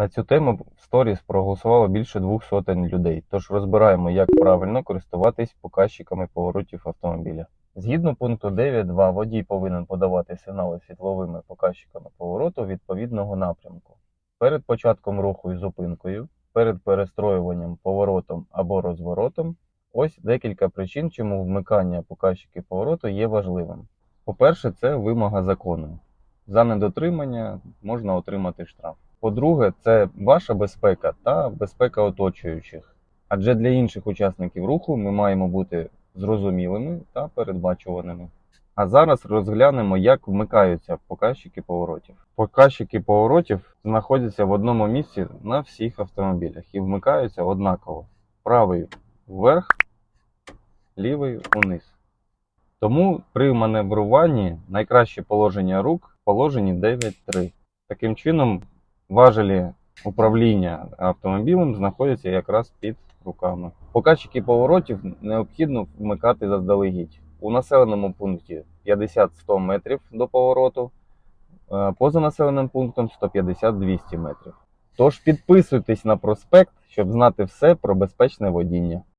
На цю тему в сторіс проголосувало більше двох сотень людей. Тож розбираємо, як правильно користуватись показчиками поворотів автомобіля. Згідно пункту 9.2, водій повинен подавати сигнали світловими показчиками повороту відповідного напрямку. Перед початком руху і зупинкою, перед перестроюванням, поворотом або розворотом. Ось декілька причин, чому вмикання показчиків повороту є важливим. По-перше, це вимога закону. За недотримання можна отримати штраф. По-друге, це ваша безпека та безпека оточуючих. Адже для інших учасників руху ми маємо бути зрозумілими та передбачуваними. А зараз розглянемо, як вмикаються показчики поворотів. Показчики поворотів знаходяться в одному місці на всіх автомобілях і вмикаються однаково. Правий вверх, лівий униз. Тому при маневруванні найкраще положення рук в положенні 9.3. Таким чином, важелі управління автомобілем знаходяться якраз під руками. Показчики поворотів необхідно вмикати заздалегідь. У населеному пункті 50-100 метрів до повороту, е, поза населеним пунктом 150-200 метрів. Тож підписуйтесь на проспект, щоб знати все про безпечне водіння.